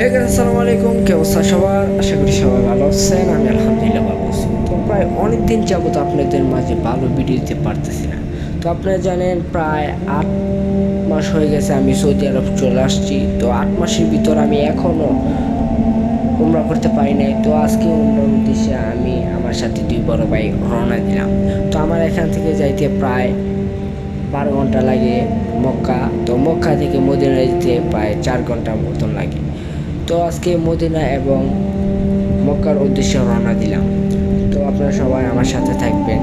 Hey guys আসসালামু আলাইকুম কে আশা করি সবাই ভালো আছেন। আমি আলহামদুলিল্লাহ ভালো আছি। তো প্রায় অনেক দিন যাবত আপনাদের মাঝে ভালো ভিডিও দিতে পারতেছি না। তো আপনারা জানেন, প্রায় আট মাস হয়ে গেছে আমি সৌদি আরব চলে আসছি। তো আট মাসের ভিতর আমি এখনও উমরা করতে পারি নাই। তো আজকে উমরার উদ্দেশ্যে আমি আমার সাথে দুই বড় ভাই রওনা দিলাম। তো আমার এখান থেকে যাইতে প্রায় বারো ঘণ্টা লাগে মক্কা। তো মক্কা থেকে মদিনা যেতে প্রায় চার ঘণ্টার মতন লাগে। তো আজকে মদিনা এবং মক্কার উদ্দেশ্যে রওনা দিলাম। তো আপনারা সবাই আমার সাথে থাকবেন।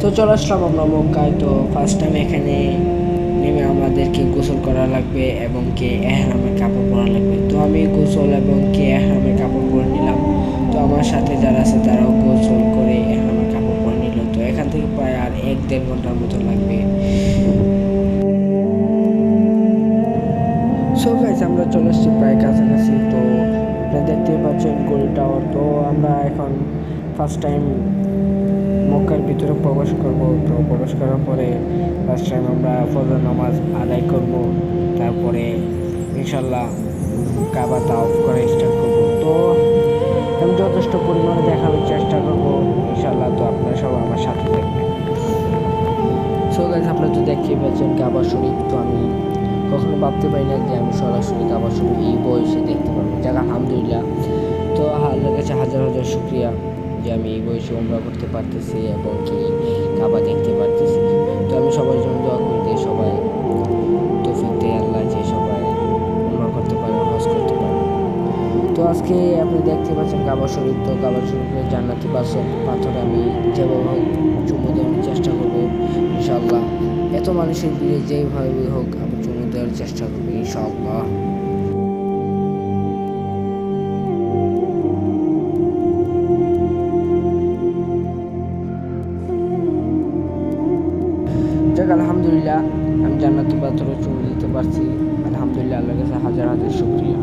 তো চলে আসলাম আমরা মক্কায়। তো ফার্স্ট টাইম এখানে নেমে আমাদেরকে গোসল করা লাগবে এবং কে এহরামের কাপড় পরা লাগবে। তো আমি গোসল এবং কে এহরামের কাপড় পরে নিলাম। তো আমার সাথে যারা আছে তারাও দেড় ঘণ্টার মতো লাগবে। সো গাইস আমরা চলে এসেছি প্রায় কাছাকাছি, তো আপনারা দেখতে পাচ্ছেন গড়ি টাওয়ার তো আমরা এখন ফার্স্ট টাইম মক্কার ভিতরে প্রবেশ করব। তো প্রবেশ করার পরে ফার্স্ট টাইম আমরা ফজর নামাজ আদায় করব। তারপরে ইনশাল্লাহ কাবা তাওফ করে স্টার্ট করব। তো আমি যথেষ্ট পরিমাণে দেখানোর চেষ্টা করব। দেখতেই পাচ্ছেন কাবা শরীফ তো আমি কখনো ভাবতে পারি না যে আমি সরাসরি কাবা শরীফ এই বয়সে দেখতে পারব। যাক, আলহামদুলিল্লাহ। তো আল্লাহর কাছে হাজার হাজার শুক্রিয়া যে আমি এই বয়সে উমরা করতে পারতেছি এবং কি কাবা দেখতে পারতেছি। তো আমি সবার জন্য দোয়া করি যে সবাই তৌফিক দেয় আল্লাহ, যে সবাই উমরা করতে পারে, হজ করতে পারে। তো আজকে আপনি দেখতে পাচ্ছেন কাবা শরীফ তো কাবা শরীফের জান্নাতি পাথর আমি যেভাবে চুমু দেওয়ার চেষ্টা করব। ইনশাল্লাহ এত মানুষের ভিড়ে যেভাবে হোক, আমি চুমু দেওয়ার চেষ্টা করব ইনশাল্লাহ আলহামদুলিল্লাহ, আমি জান্নাতি পাথরে চুমু দিতে পারছি। আলহামদুলিল্লাহ, আল্লাহর কাছে হাজার হাজার শুক্রিয়া।